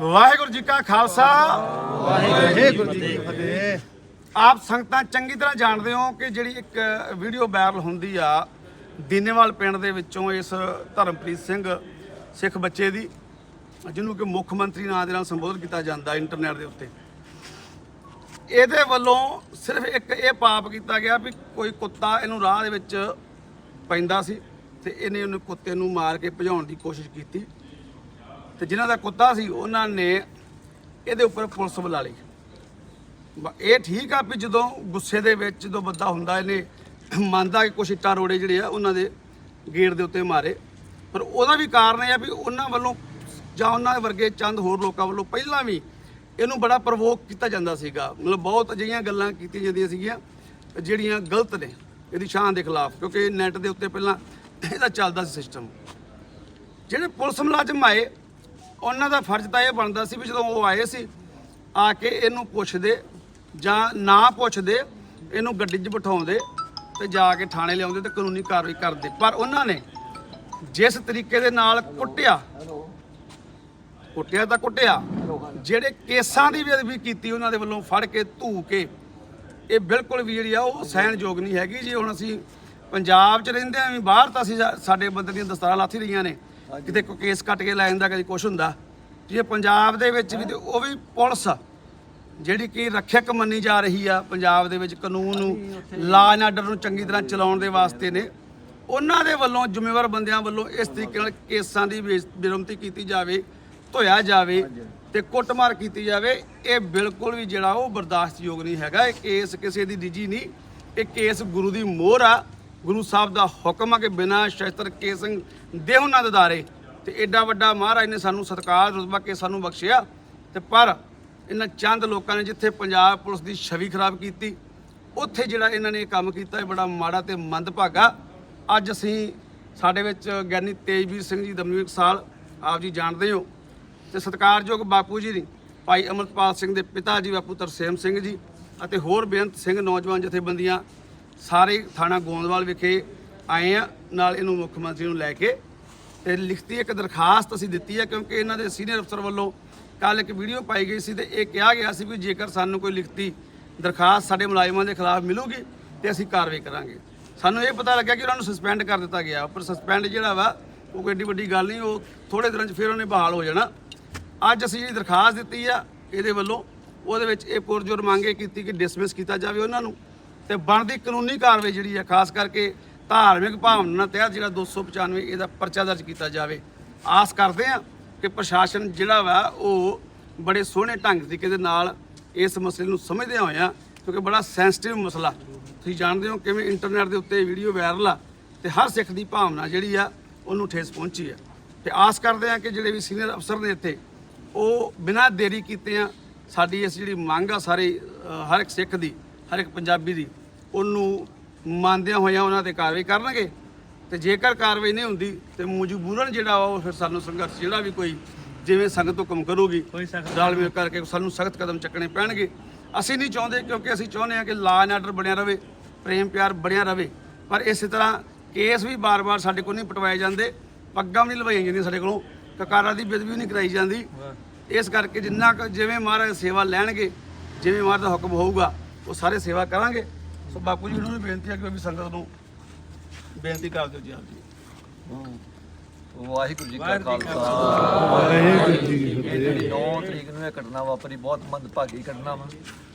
ਵਾਹਿਗੁਰੂ ਜੀ ਕਾ ਖਾਲਸਾ। ਵਾਹਿਗੁਰੂ ਜੀ ਕੀ ਫਤਿਹ। ਆਪ ਸੰਗਤਾਂ ਚੰਗੀ ਤਰ੍ਹਾਂ ਜਾਣਦੇ ਹੋ ਕਿ ਜਿਹੜੀ ਇੱਕ ਵੀਡੀਓ ਵਾਇਰਲ ਹੁੰਦੀ ਆ ਦੀਨੇਵਾਲ ਪਿੰਡ ਦੇ ਵਿੱਚੋਂ ਇਸ ਧਰਮਪ੍ਰੀਤ ਸਿੰਘ ਸਿੱਖ ਬੱਚੇ ਦੀ ਜਿਹਨੂੰ ਕਿ ਮੁੱਖ ਮੰਤਰੀ ਨਾਂ ਦੇ ਨਾਲ ਸੰਬੋਧਨ ਕੀਤਾ ਜਾਂਦਾ ਇੰਟਰਨੈਟ ਦੇ ਉੱਤੇ। ਇਹਦੇ ਵੱਲੋਂ ਸਿਰਫ ਇੱਕ ਇਹ ਪਾਪ ਕੀਤਾ ਗਿਆ ਵੀ ਕੋਈ ਕੁੱਤਾ ਇਹਨੂੰ ਰਾਹ ਦੇ ਵਿੱਚ ਪੈਂਦਾ ਸੀ ਤੇ ਇਹਨੇ ਉਹਨੂੰ ਕੁੱਤੇ ਨੂੰ ਮਾਰ ਕੇ ਭਜਾਉਣ ਦੀ ਕੋਸ਼ਿਸ਼ ਕੀਤੀ। ਤੇ ਜਿਨ੍ਹਾਂ ਦਾ ਕੁੱਤਾ ਸੀ, ਉਹਨਾਂ ਨੇ ਇਹਦੇ ਉੱਪਰ ਪੁਲਿਸ ਬੁਲਾ ਲਈ। ਬ- ਇਹ ਠੀਕ ਆ ਵੀ ਜਦੋਂ ਗੁੱਸੇ ਦੇ ਵਿੱਚ ਜਦੋਂ ਬੰਦਾ ਹੁੰਦਾ, ਇਹਨੇ ਮੰਨਦਾ ਕਿ ਕੁਛ ਇੱਟਾਂ ਰੋੜੇ ਜਿਹੜੇ ਆ, ਉਹਨਾਂ ਦੇ ਗੇਟ ਦੇ ਉੱਤੇ ਮਾਰੇ। ਪਰ ਉਹਦਾ ਵੀ ਕਾਰਨ ਇਹ ਆ ਵੀ ਉਹਨਾਂ ਵੱਲੋਂ ਜਾਂ ਉਹਨਾਂ ਵਰਗੇ ਚੰਦ ਹੋਰ ਲੋਕਾਂ ਵੱਲੋਂ ਪਹਿਲਾਂ ਵੀ ਇਹਨੂੰ ਬੜਾ ਪ੍ਰਵੋਕ ਕੀਤਾ ਜਾਂਦਾ ਸੀਗਾ। ਮਤਲਬ ਬਹੁਤ ਅਜਿਹੀਆਂ ਗੱਲਾਂ ਕੀਤੀਆਂ ਜਾਂਦੀਆਂ ਸੀਗੀਆਂ, ਜਿਹੜੀਆਂ ਗਲਤ ਨੇ ਇਹਦੀ ਸ਼ਾਨ ਦੇ ਖਿਲਾਫ, ਕਿਉਂਕਿ ਨੈਟ ਦੇ ਉੱਤੇ ਪਹਿਲਾਂ ਇਹਦਾ ਚੱਲਦਾ ਸੀ ਸਿਸਟਮ। ਜਿਹੜੇ ਪੁਲਿਸ ਮੁਲਾਜ਼ਮ ਆਏ ਉਹਨਾਂ ਦਾ ਫਰਜ਼ ਤਾਂ ਇਹ ਬਣਦਾ ਸੀ ਵੀ ਜਦੋਂ ਉਹ ਆਏ ਸੀ, ਆ ਕੇ ਇਹਨੂੰ ਪੁੱਛਦੇ ਜਾਂ ਨਾ ਪੁੱਛਦੇ, ਇਹਨੂੰ ਗੱਡੀ 'ਚ ਬਿਠਾਉਂਦੇ ਤੇ ਜਾ ਕੇ ਥਾਣੇ ਲਿਆਉਂਦੇ ਤੇ ਕਾਨੂੰਨੀ ਕਾਰਵਾਈ ਕਰਦੇ। ਪਰ ਉਹਨਾਂ ਨੇ ਜਿਸ ਤਰੀਕੇ ਦੇ ਨਾਲ ਕੁੱਟਿਆ ਕੁੱਟਿਆ ਤਾਂ ਕੁੱਟਿਆ, ਜਿਹੜੇ ਕੇਸਾਂ ਦੀ ਬੇਅਦਬੀ ਕੀਤੀ ਉਹਨਾਂ ਦੇ ਵੱਲੋਂ ਫੜ ਕੇ ਧੂ ਕੇ, ਇਹ ਬਿਲਕੁਲ ਵੀ ਜਿਹੜੀ ਆ ਉਹ ਸਹਿਣਯੋਗ ਨਹੀਂ ਹੈਗੀ ਜੇ। ਹੁਣ ਅਸੀਂ ਪੰਜਾਬ 'ਚ ਰਹਿੰਦੇ ਆਂ ਵੀ ਬਾਹਰ ਤਾਂ ਅਸੀਂ ਸਾਡੇ ਬੰਦੇ ਦੀਆਂ ਦਸਤਾਰਾਂ ਲਾਥੀ ਰਹੀਆਂ ਨੇ। ਕਿਤੇ ਕੋਈ ਕੇਸ ਕੱਟ ਕੇ ਲੈ ਜਾਂਦਾ, ਕਦੀ ਕੁਛ ਹੁੰਦਾ। ਜੇ ਪੰਜਾਬ ਦੇ ਵਿੱਚ ਵੀ ਤੇ ਉਹ ਵੀ ਪੁਲਿਸ ਜਿਹੜੀ ਕਿ ਰੱਖਿਅਕ ਮੰਨੀ ਜਾ ਰਹੀ ਆ ਪੰਜਾਬ ਦੇ ਵਿੱਚ ਕਾਨੂੰਨ ਨੂੰ, ਲਾ ਐਂਡ ਆਰਡਰ ਨੂੰ ਚੰਗੀ ਤਰ੍ਹਾਂ ਚਲਾਉਣ ਦੇ ਵਾਸਤੇ ਨੇ। ਉਹਨਾਂ ਦੇ ਵੱਲੋਂ, ਜ਼ਿੰਮੇਵਾਰ ਬੰਦਿਆਂ ਵੱਲੋਂ ਇਸ ਤਰੀਕੇ ਨਾਲ ਕੇਸਾਂ ਦੀ ਬੇਇੱਜ਼- ਬੇਰੁਮਤੀ ਕੀਤੀ ਜਾਵੇ, ਧੋਇਆ ਜਾਵੇ ਤੇ ਕੁੱਟਮਾਰ ਕੀਤੀ ਜਾਵੇ। ਇਹ ਬਿਲਕੁਲ ਵੀ ਜਿਹੜਾ ਉਹ ਬਰਦਾਸ਼ਤਯੋਗ ਨਹੀਂ ਹੈਗਾ। ਇਹ ਕੇਸ ਕਿਸੇ ਦੀ ਨਿੱਜੀ ਨਹੀਂ। ਇਹ ਕੇਸ ਗੁਰੂ ਦੀ ਮੋਹਰ ਆ। ਗੁਰੂ ਸਾਹਿਬ ਦਾ ਹੁਕਮ ਆ ਕਿ ਬਿਨਾਂ ਸ਼ਸਤਰ ਕੇਸੰ ਦੇਹੁ ਨਾ ਦਦਾਰੇ। ਤੇ ਐਡਾ ਵੱਡਾ ਮਹਾਰਾਜ ਨੇ ਸਾਨੂੰ ਸਤਕਾਰ ਰੁਤਬਾ ਕੇ ਸਾਨੂੰ ਬਖਸ਼ਿਆ। ਤੇ ਪਰ ਇਹਨਾਂ ਚੰਦ ਲੋਕਾਂ ਨੇ ਜਿੱਥੇ ਪੰਜਾਬ ਪੁਲਿਸ ਦੀ ਛਵੀ ਖਰਾਬ ਕੀਤੀ, ਉੱਥੇ ਜਿਹੜਾ ਇਹਨਾਂ ਨੇ ਕੰਮ ਕੀਤਾ ਇਹ ਬੜਾ ਮਾੜਾ ਤੇ ਮੰਦਭਾਗਾ। ਅੱਜ ਅਸੀਂ ਸਾਡੇ ਵਿੱਚ ਗਿਆਨੀ ਤੇਜਵੀਰ ਸਿੰਘ ਜੀ ਦਮਨਵੀਰ ਸਾਲ, ਆਪ ਜੀ ਜਾਣਦੇ ਹੋ। ਤੇ ਸਤਿਕਾਰਯੋਗ ਬਾਪੂ ਜੀ ਨੇ, ਭਾਈ ਅਮਰਪਾਲ ਸਿੰਘ ਦੇ ਪਿਤਾ ਜੀ ਬਾਪੂ ਤਰਸੇਮ ਸਿੰਘ ਜੀ ਅਤੇ ਹੋਰ ਬੇਅੰਤ ਸਿੰਘ ਨੌਜਵਾਨ ਜਥੇਬੰਦੀਆਂ ਸਾਰੇ ਥਾਣਾ ਗੋਂਦਵਾਲ ਵਿਖੇ ਆਏ ਆ, ਨਾਲ ਇਹਨੂੰ ਮੁੱਖ ਮੰਤਰੀ ਨੂੰ ਲੈ ਕੇ ਤੇ ਲਿਖਤੀ ਇੱਕ ਦਰਖਾਸਤ ਅਸੀਂ ਦਿੱਤੀ ਹੈ ਕਿਉਂਕਿ ਇਹਨਾਂ ਦੇ ਸੀਨੀਅਰ ਅਫਸਰ ਵੱਲੋਂ ਕੱਲ ਇੱਕ ਵੀਡੀਓ ਪਾਈ ਗਈ ਸੀ ਤੇ ਇਹ ਕਿਹਾ ਗਿਆ ਸੀ ਵੀ ਜੇਕਰ ਸਾਨੂੰ ਕੋਈ ਲਿਖਤੀ ਦਰਖਾਸਤ ਸਾਡੇ ਮੁਲਾਜ਼ਮਾਂ ਦੇ ਖਿਲਾਫ ਮਿਲੂਗੀ ਤੇ ਅਸੀਂ ਕਾਰਵਾਈ ਕਰਾਂਗੇ। ਸਾਨੂੰ ਇਹ ਪਤਾ ਲੱਗਿਆ ਕਿ ਉਹਨਾਂ ਨੂੰ ਸਸਪੈਂਡ ਕਰ ਦਿੱਤਾ ਗਿਆ, ਪਰ ਸਸਪੈਂਡ ਜਿਹੜਾ ਵਾ, ਉਹ ਕੋਈ ਏਡੀ ਵੱਡੀ ਗੱਲ ਨਹੀਂ, ਉਹ ਥੋੜੇ ਦਿਨਾਂ 'ਚ ਫਿਰ ਉਹਨੇ ਬਹਾਲ ਹੋ ਜਾਣਾ। ਅੱਜ ਅਸੀਂ ਜਿਹੜੀ ਦਰਖਾਸਤ ਦਿੱਤੀ ਆ, ਇਹਦੇ ਵੱਲੋਂ ਉਹਦੇ ਵਿੱਚ ਇਹ ਪੁਰਜੋਰ ਮੰਗੇ ਕੀਤੀ ਕਿ ਡਿਸਮਿਸ ਕੀਤਾ ਜਾਵੇ ਉਹਨਾਂ ਨੂੰ। ਤੇ ਬਣਦੀ ਕਾਨੂੰਨੀ ਕਾਰਵਾਈ ਜਿਹੜੀ ਆ ਖਾਸ ਕਰਕੇ ਧਾਰਮਿਕ ਭਾਵਨਾ ਤਹਿਤ ਜਿਹੜਾ 295 ਇਹਦਾ ਪਰਚਾ ਦਰਜ ਕੀਤਾ ਜਾਵੇ। ਆਸ ਕਰਦੇ ਆ ਕਿ ਪ੍ਰਸ਼ਾਸਨ ਜਿਹੜਾ ਵਾ, ਉਹ ਬੜੇ ਸੋਹਣੇ ਢੰਗ ਤਰੀਕੇ ਦੇ ਨਾਲ ਇਸ ਮਸਲੇ ਨੂੰ ਸਮਝਦੇ ਹੋਇਆ ਕਿਉਂਕਿ ਬੜਾ ਸੈਂਸਿਟਿਵ ਮਸਲਾ। ਤੁਸੀਂ ਜਾਣਦੇ ਹੋ ਕਿਵੇਂ ਇੰਟਰਨੈਟ ਦੇ ਉੱਤੇ ਵੀਡੀਓ ਵਾਇਰਲ ਆ, ਤੇ ਹਰ ਸਿੱਖ ਦੀ ਭਾਵਨਾ ਜਿਹੜੀ ਆ, ਉਹਨੂੰ ਠੇਸ ਪਹੁੰਚੀ ਆ। ਤੇ ਆਸ ਕਰਦੇ ਆ ਕਿ ਜਿਹੜੇ ਵੀ ਸੀਨੀਅਰ ਅਫਸਰ ਨੇ ਇੱਥੇ, ਉਹ ਬਿਨਾਂ ਦੇਰੀ ਕੀਤੇ ਆ, ਸਾਡੀ ਇਸ ਜਿਹੜੀ ਮੰਗ ਆ, ਸਾਰੇ ਹਰ ਇੱਕ ਸਿੱਖ ਦੀ ਹਰ ਇੱਕ ਪੰਜਾਬੀ ਦੀ ਉਹਨੂੰ ਮੰਨਦਿਆਂ ਹੋਇਆਂ ਉਹਨਾਂ ਤੇ ਕਾਰਵਾਈ ਕਰਨਗੇ। ਤੇ ਜੇਕਰ ਕਾਰਵਾਈ ਨਹੀਂ ਹੁੰਦੀ ਤੇ ਮਜਬੂਰਨ ਜਿਹੜਾ ਵਾ ਉਹ ਫਿਰ ਸਾਨੂੰ ਸੰਘਰਸ਼ ਜਿਹੜਾ ਵੀ ਕੋਈ ਜਿਵੇਂ ਸੰਗਤ ਹੁਕਮ ਕਰੂਗੀ ਰਲ ਮਿਲ ਕਰਕੇ ਸਾਨੂੰ ਸਖਤ ਕਦਮ ਚੱਕਣੇ ਪੈਣਗੇ। ਅਸੀਂ ਨਹੀਂ ਚਾਹੁੰਦੇ ਕਿਉਂਕਿ ਅਸੀਂ ਚਾਹੁੰਦੇ ਹਾਂ ਕਿ ਲਾ ਐਂਡ ਆਰਡਰ ਬਣਿਆ ਰਵੇ ਪ੍ਰੇਮ ਪਿਆਰ ਬਣਿਆ ਰਵੇ। ਪਰ ਇਸੇ ਤਰ੍ਹਾਂ ਕੇਸ ਵੀ ਬਾਰ-ਬਾਰ ਸਾਡੇ ਕੋਲ ਨਹੀਂ ਪਟਵਾਏ ਜਾਂਦੇ ਪੱਗਾਂ ਵੀ ਨਹੀਂ ਲਵਾਈਆਂ ਜਾਂਦੀਆਂ ਸਾਡੇ ਕੋਲੋਂ ਕਕਾਰਾਂ ਦੀ ਬੇਦਬੀ ਨਹੀਂ ਕਰਾਈ ਜਾਂਦੀ। ਇਸ ਕਰਕੇ ਜਿੰਨਾ ਜਿਵੇਂ ਮਹਾਰਾਜ ਸੇਵਾ ਲੈਣਗੇ ਜਿਵੇਂ ਮਹਾਰਾਜ ਦਾ ਹੁਕਮ ਹੋਊਗਾ ਉਹ ਸਾਰੇ ਸੇਵਾ ਕਰਾਂਗੇ। ਸੋ ਬਾਪੂ ਜੀ ਨੂੰ ਵੀ ਬੇਨਤੀ ਹੈ ਕਿ ਉਹ ਵੀ ਸੰਗਤ ਨੂੰ ਬੇਨਤੀ ਕਰ ਦਿਓ ਜੀ ਆਪ ਜੀ ਵਾਹਿਗੁਰੂ ਜੀ ਕਾ ਖਾਲਸਾ। ਵਾਹਿਗੁਰੂ ਜੀ ਕੀ ਫਤਿਹ ਜਿਹੜੀ 9 ਤਰੀਕ ਨੂੰ ਇਹ ਘਟਨਾ ਵਾਪਰੀ ਬਹੁਤ ਮੰਦਭਾਗੀ ਘਟਨਾ ਵਾ।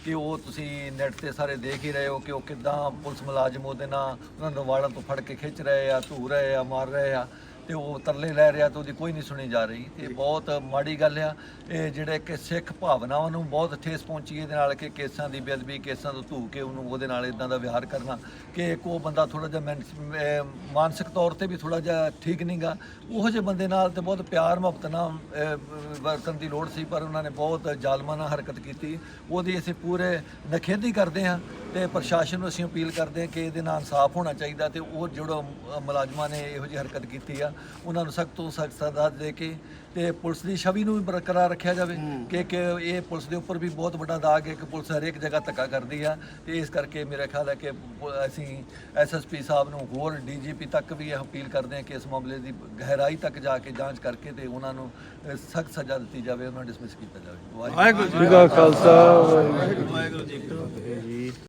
ਕਿ ਉਹ ਤੁਸੀਂ ਨੈਟ ਤੇ ਸਾਰੇ ਦੇਖ ਹੀ ਰਹੇ ਹੋ ਕਿ ਉਹ ਕਿਦਾਂ ਪੁਲਿਸ ਮੁਲਾਜ਼ਮ ਉਹਦੇ ਨਾਲ ਉਹਨਾਂ ਨੂੰ ਵਾਲਾਂ ਤੋਂ ਫੜ ਕੇ ਖਿੱਚ ਰਹੇ ਆ ਧੂ ਰਹੇ ਆ ਮਾਰ ਰਹੇ ਆ। ਤੇ ਉਹ ਤਰਲੇ ਲੈ ਰਿਹਾ ਤੇ ਉਹਦੀ ਕੋਈ ਨਹੀਂ ਸੁਣੀ ਜਾ ਰਹੀ ਇਹ ਬਹੁਤ ਮਾੜੀ ਗੱਲ ਆ। ਇਹ ਜਿਹੜੇ ਕਿ ਸਿੱਖ ਭਾਵਨਾਵਾਂ ਨੂੰ ਬਹੁਤ ਠੇਸ ਪਹੁੰਚੀ ਇਹਦੇ ਨਾਲ ਕਿ ਕੇਸਾਂ ਦੀ ਬੇਅਦਬੀ ਕੇਸਾਂ ਤੋਂ ਧੂ ਕੇ ਉਹਨੂੰ ਉਹਦੇ ਨਾਲ ਇਦਾਂ ਦਾ ਵਿਹਾਰ ਕਰਨਾ ਕਿ ਇੱਕ ਉਹ ਬੰਦਾ ਥੋੜਾ ਜਿਹਾ ਮੈਨ- ਮਾਨਸਿਕ ਤੌਰ ਤੇ ਵੀ ਥੋੜਾ ਜਿਹਾ ਠੀਕ ਨਹੀਂਗਾ ਉਹੋ ਜਿਹੇ ਬੰਦੇ ਨਾਲ ਤੇ ਬਹੁਤ ਪਿਆਰ ਮੁਹੱਬਤ ਨਾਲ ਅਹ, ਵਰਤਣ ਦੀ ਲੋੜ ਸੀ ਪਰ ਉਹਨਾਂ ਨੇ ਬਹੁਤ ਜ਼ਾਲਮਾਨਾ ਹਰਕਤ ਕੀਤੀ। ਉਹਦੀ ਅਸੀਂ ਪੂਰੇ ਨਖੇਦੀ ਕਰਦੇ ਹਾਂ ਤੇ ਪ੍ਰਸ਼ਾਸਨ ਨੂੰ ਅਸੀਂ ਅਪੀਲ ਕਰਦੇ ਹਾਂ ਕਿ ਇਹਦੇ ਨਾਲ ਇਨਸਾਫ ਹੋਣਾ ਚਾਹੀਦਾ ਤੇ ਉਹ ਜਿਹੜਾ ਮੁਲਾਜ਼ਮਾਂ ਨੇ ਇਹੋ ਜਿਹੀ ਹਰਕਤ ਕੀਤੀ ਆ ਉਹਨਾਂ ਨੂੰ ਸਖਤ ਤੋਂ ਸਖਤ ਸਜ਼ਾ ਦੇ ਕੇ ਤੇ ਪੁਲਿਸ ਦੀ ਛਵੀ ਨੂੰ ਵੀ ਬਰਕਰਾਰ ਰੱਖਿਆ ਜਾਵੇ ਕਿ ਕਿ ਇਹ ਪੁਲਿਸ ਦੇ ਉੱਪਰ ਵੀ ਬਹੁਤ ਵੱਡਾ ਦਾਗ ਹੈ ਕਿ ਪੁਲਿਸ ਹਰੇਕ ਜਗ੍ਹਾ ਧੱਕਾ ਕਰਦੀ ਆ ਤੇ ਇਸ ਕਰਕੇ ਮੇਰਾ ਖਿਆਲ ਹੈ ਕਿ ਪੁ- ਅਸੀਂ ਐਸਐਸਪੀ ਸਾਹਿਬ ਨੂੰ ਹੋਰ ਡੀਜੀਪੀ ਤੱਕ ਵੀ ਇਹ ਅਪੀਲ ਕਰਦੇ ਹਾਂ ਕਿ ਇਸ ਮਾਮਲੇ ਦੀ ਗਹਿਰਾਈ ਤੱਕ ਜਾ ਕੇ ਜਾਂਚ ਕਰਕੇ ਤੇ ਉਹਨਾਂ ਨੂੰ ਸਖਤ ਸਜ਼ਾ ਦਿੱਤੀ ਜਾਵੇ ਉਹਨਾਂ ਨੂੰ ਡਿਸਮਿਸ ਕੀਤਾ ਜਾਵੇ। ਵਾਹਿਗੁਰੂ ਜੀ ਜੀ ਕਾ ਖਾਲਸਾ ਵਾਹਿਗੁਰੂ